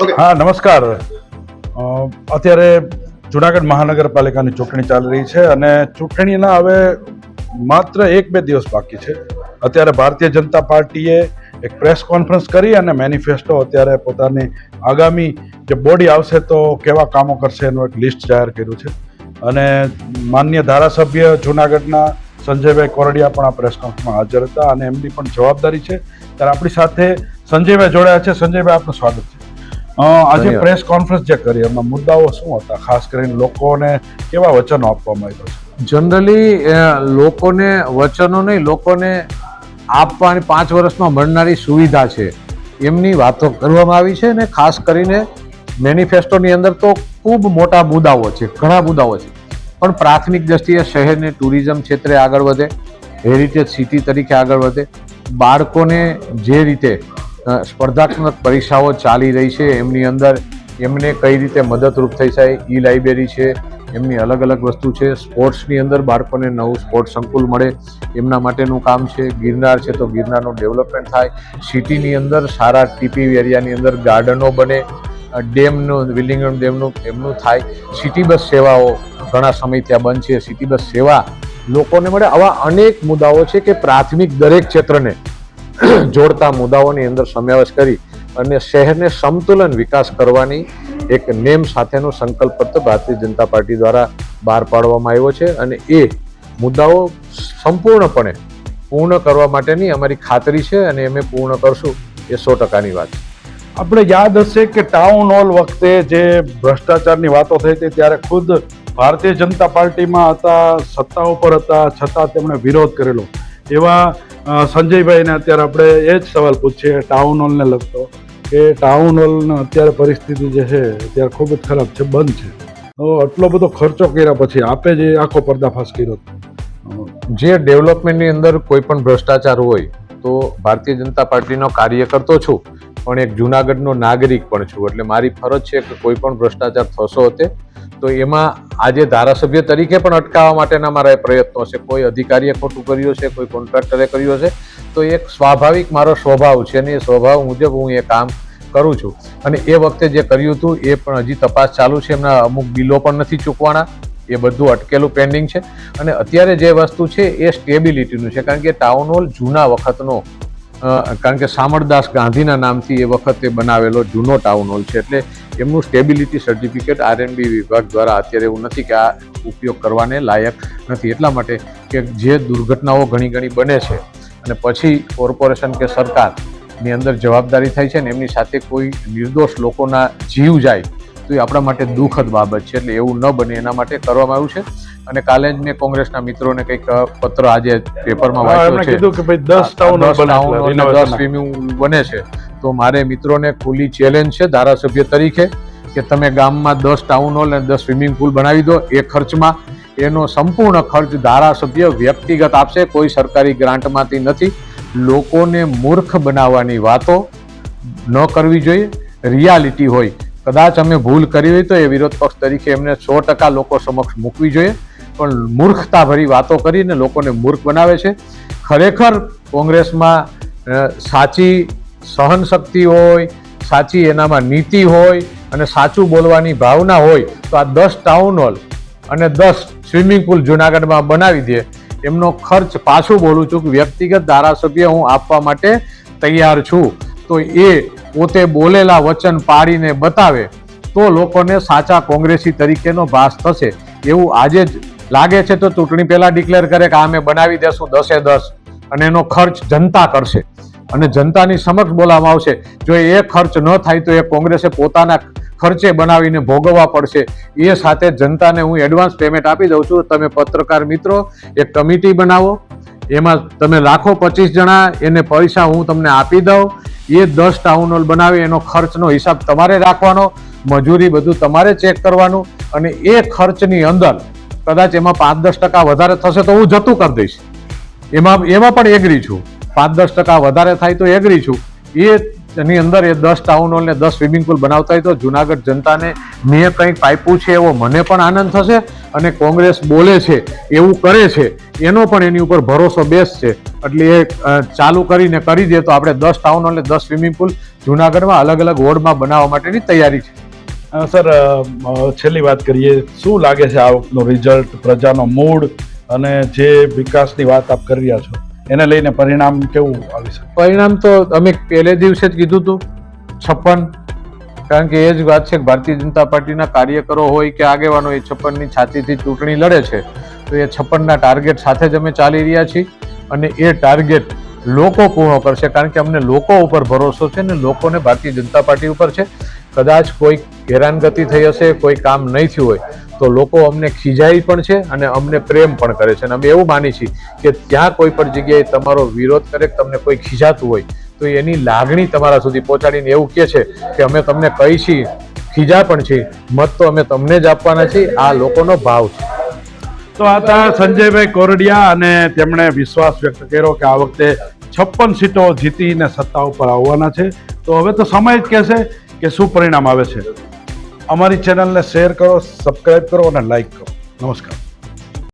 હા, નમસ્કાર. અત્યારે જુનાગઢ મહાનગરપાલિકાની ચૂંટણી ચાલી રહી છે અને ચૂંટણીના હવે માત્ર એક બે દિવસ બાકી છે. અત્યારે ભારતીય જનતા પાર્ટીએ એક પ્રેસ કોન્ફરન્સ કરી અને મેનિફેસ્ટો અત્યારે પોતાની આગામી જે બોડી આવશે તો કેવા કામો કરશે એનું એક લિસ્ટ જાહેર કર્યું છે. અને માન્ય ધારાસભ્ય જુનાગઢના સંજયભાઈ કોરડિયા પણ આ પ્રેસ કોન્ફરન્સમાં હાજર હતા અને એમની પણ જવાબદારી છે. ત્યારે આપણી સાથે સંજયભાઈ જોડાયા છે. સંજયભાઈ, આપનું સ્વાગત છે. આજે. પ્રેસ કોન્ફરન્સ જે કરી એમાં મુદ્દાઓ શું હતા? ખાસ કરીને લોકોને કેવા વચનો આપવામાં આવ્યા છે? જનરલી લોકોને વચનો નહીં લોકોને આપવાની પાંચ વર્ષમાં મળનારી સુવિધા છે. એમની વાતો કરવામાં આવી છે અને ખાસ કરીને મેનિફેસ્ટોની અંદર તો ખૂબ મોટા મુદ્દાઓ છે ઘણા મુદ્દાઓ છે. પણ પ્રાથમિક દ્રષ્ટિએ શહેરને ટુરિઝમ ક્ષેત્રે આગળ વધે હેરિટેજ સિટી તરીકે આગળ વધે. બાળકોને જે રીતે સ્પર્ધાત્મક પરીક્ષાઓ ચાલી રહી છે. એમની અંદર એમને કઈ રીતે મદદરૂપ થઈ જાય, ઈ લાઇબ્રેરી છે, એમની અલગ અલગ વસ્તુ છે. સ્પોર્ટ્સની અંદર બાળકોને નવું સ્પોર્ટ્સ સંકુલ મળે, એમના માટેનું કામ છે. ગિરનાર છે તો ગિરનારનું ડેવલપમેન્ટ થાય. સિટીની અંદર સારા ટીપી એરિયાની અંદર ગાર્ડનો બને ડેમનું વિલિંગમ ડેમનું, એમનું થાય. સિટી બસ સેવાઓ ઘણા સમય ત્યાં બંધ છે. સિટી બસ સેવા લોકોને મળે. આવા અનેક મુદ્દાઓ છે કે પ્રાથમિક દરેક ક્ષેત્રને જોડતા મુદ્દાઓની અંદર સમાવેશ કરી અને શહેરને સમતુલન વિકાસ કરવાની એક નેમ સાથેનો સંકલ્પ પત્ર ભારતીય જનતા પાર્ટી દ્વારા બહાર પાડવામાં આવ્યો છે અને એ મુદ્દાઓ સંપૂર્ણપણે પૂર્ણ કરવા માટેની અમારી ખાતરી છે અને અમે પૂર્ણ કરશું એ સો ટકાની વાત આપણે યાદ હશે કે ટાઉન હોલ વખતે જે ભ્રષ્ટાચારની વાતો થઈ હતી ત્યારે ખુદ ભારતીય જનતા પાર્ટીમાં હતા, સત્તા ઉપર હતા, છતાં તેમણે વિરોધ કરેલો. એવા સંજયભાઈને અત્યારે આપણે એ જ સવાલ પૂછીએ ટાઉન હોલને લગતો કે ટાઉન હોલની અત્યારે પરિસ્થિતિ જે છે, અત્યારે ખૂબ જ ખરાબ છે, બંધ છે. તો આટલો બધો ખર્ચો કર્યા પછી આપે જે આખો પર્દાફાશ કર્યો જે ડેવલપમેન્ટની અંદર કોઈ પણ ભ્રષ્ટાચાર હોય, તો ભારતીય જનતા પાર્ટીનો કાર્યકર તો છું, પણ એક જૂનાગઢનો નાગરિક પણ છું. એટલે મારી ફરજ છે કે કોઈ પણ ભ્રષ્ટાચાર થશો હોતે તો એમાં આજે ધારાસભ્ય તરીકે પણ અટકાવવા માટેના મારા પ્રયત્નો છે. કોઈ અધિકારીએ ખોટું કર્યું છે, કોઈ કોન્ટ્રાક્ટરે કર્યું છે, તો એક સ્વાભાવિક મારો સ્વભાવ છે અને એ સ્વભાવ મુજબ હું એ કામ કરું છું. અને એ વખતે જે કર્યું હતું એ પણ હજી તપાસ ચાલુ છે, એમના અમુક બિલો પણ નથી ચૂકવાના. એ બધું અટકેલું પેન્ડિંગ છે. અને અત્યારે જે વસ્તુ છે એ સ્ટેબિલિટીનું છે, કારણ કે ટાઉન હોલ જૂના વખતનો કારણ કે સામળદાસ ગાંધીના નામથી એ વખતે બનાવેલો જૂનો ટાઉન હોલ છે, એટલે એમનું સ્ટેબિલિટી સર્ટિફિકેટ આરએનબી વિભાગ દ્વારા અત્યારે એવું નથી કે આ ઉપયોગ કરવાને લાયક નથી. એટલા માટે કે જે દુર્ઘટનાઓ ઘણી ઘણી બને છે અને પછી કોર્પોરેશન કે સરકારની અંદર જવાબદારી થાય છે ને એમની સાથે કોઈ નિર્દોષ લોકોના જીવ જાય, તો એ આપણા માટે દુઃખદ બાબત છે. એટલે એવું ન બને એના માટે કરવામાં આવ્યું છે. અને કાલે જ મેં કોંગ્રેસના મિત્રોને કંઈક પત્ર આજે પેપરમાં વાંચ્યો છે. કીધું કે ભાઈ દસ ટાઉન દસ સ્વિમિંગ બને છે. તો મારે મિત્રોને ખુલ્લી ચેલેન્જ છે ધારાસભ્ય તરીકે કે તમે ગામમાં દસ ટાઉન હોલ અને દસ સ્વિમિંગ પુલ બનાવી દો. એ ખર્ચમાં એનો સંપૂર્ણ ખર્ચ ધારાસભ્ય વ્યક્તિગત આપશે. કોઈ સરકારી ગ્રાન્ટમાંથી નથી. લોકોને મૂર્ખ બનાવવાની વાતો ન કરવી જોઈએ. રિયાલિટી હોય. કદાચ અમે ભૂલ કરી હોય તો એ વિરોધ પક્ષ તરીકે એમને સો ટકા લોકો સમક્ષ મૂકવી જોઈએ. પણ મૂર્ખતાભરી વાતો કરીને લોકોને મૂર્ખ બનાવે છે. ખરેખર કોંગ્રેસમાં સાચી સહનશક્તિ હોય, સાચી એનામાં નીતિ હોય અને સાચું બોલવાની ભાવના હોય, તો આ દસ ટાઉન હોલ અને દસ સ્વિમિંગ પુલ જુનાગઢમાં બનાવી દે. એમનો ખર્ચ પાછું બોલું છું કે વ્યક્તિગત ધારાસભ્ય હું આપવા માટે તૈયાર છું. તો એ પોતે બોલેલા વચન પાડીને બતાવે, તો લોકોને સાચા કોંગ્રેસી તરીકેનો ભાસ થશે. એવું આજે જ લાગે છે તો ચૂંટણી પહેલા ડિક્લેર કરે કે અમે બનાવી દેશું, દસે દસ. અને એનો ખર્ચ જનતા કરશે. અને જનતાની સમક્ષ બોલાવવામાં આવશે. જો એ ખર્ચ ન થાય તો એ કોંગ્રેસે પોતાના ખર્ચે બનાવીને ભોગવવા પડશે. એ સાથે જનતાને હું એડવાન્સ પેમેન્ટ આપી દઉં છું. તમે પત્રકાર મિત્રો, એક કમિટી બનાવો. એમાં તમે લાખો પચીસ જણા, એને પૈસા હું તમને આપી દઉં. એ દસ ટાઉન હોલ બનાવી, એનો ખર્ચનો હિસાબ તમારે રાખવાનો. મજૂરી બધું તમારે ચેક કરવાનું. અને એ ખર્ચની અંદર કદાચ એમાં પાંચ દસ ટકા વધારે થશે તો હું જતું કરી દઈશ. એમાં એમાં પણ એગ્રી છું. પાંચ દસ ટકા વધારે થાય તો એગ્રી છું. એ એની અંદર એ દસ ટાઉન હોલ ને દસ સ્વિમિંગ પુલ બનાવતા હોય તો જુનાગઢ જનતાને મેં કંઈક પાઇપું છે એવો મને પણ આનંદ થશે અને કોંગ્રેસ બોલે છે, એવું કરે છે, એનો પણ એની ઉપર ભરોસો બેસ છે. એટલે એ ચાલુ કરીને કરી દે તો આપણે દસ ટાઉન હોલ ને દસ સ્વિમિંગ પુલ જુનાગઢમાં અલગ અલગ વોર્ડમાં બનાવવા માટેની તૈયારી છે. સર છેલ્લી વાત કરીએ. શું લાગે છે આ રિઝલ્ટ પ્રજાનો મૂડ અને જે વિકાસની વાત આપ કરી રહ્યા છો? એને લઈને પરિણામ કેવું આવી શકે? પરિણામ તો અમે પહેલે દિવસે જ કીધું હતું, છપ્પન. કારણ કે એ જ વાત છે કે ભારતીય જનતા પાર્ટીના કાર્યકરો હોય કે આગેવાનો એ છપ્પનની છાતીથી ચૂંટણી લડે છે. તો એ છપ્પનના ટાર્ગેટ સાથે જ અમે ચાલી રહ્યા છીએ અને એ ટાર્ગેટ લોકો પૂર્ણ કરશે કારણ કે અમને લોકો ઉપર ભરોસો છે ને લોકોને ભારતીય જનતા પાર્ટી ઉપર છે. કદાચ કોઈ હેરાનગતિ થઈ હશે, કોઈ કામ નહીં થયું હોય, તો લોકો અમને ખીજાય પણ છે અને અમને પ્રેમ પણ કરે છે. અને અમે એવું માની છીએ કે ત્યાં કોઈ પણ જગ્યાએ તમારો વિરોધ કરે, તમને કોઈ ખીજાતું હોય, તો એની લાગણી તમારા સુધી પહોંચાડીને એવું કહે છે કે અમે તમને કહી છીએ ખીજા પણ છીએ, મત તો અમે તમને જ આપવાના છીએ. આ લોકોનો ભાવ છે. તો આ હતા સંજયભાઈ કોરડિયા અને તેમણે વિશ્વાસ વ્યક્ત કર્યો કે આ વખતે છપ્પન સીટો જીતીને સત્તા ઉપર આવવાના છે. તો હવે તો સમય જ કહેશે કે શું પરિણામ આવે છે. અમારી ચેનલને શેર કરો સબસ્ક્રાઈબ કરો અને લાઈક કરો. નમસ્કાર.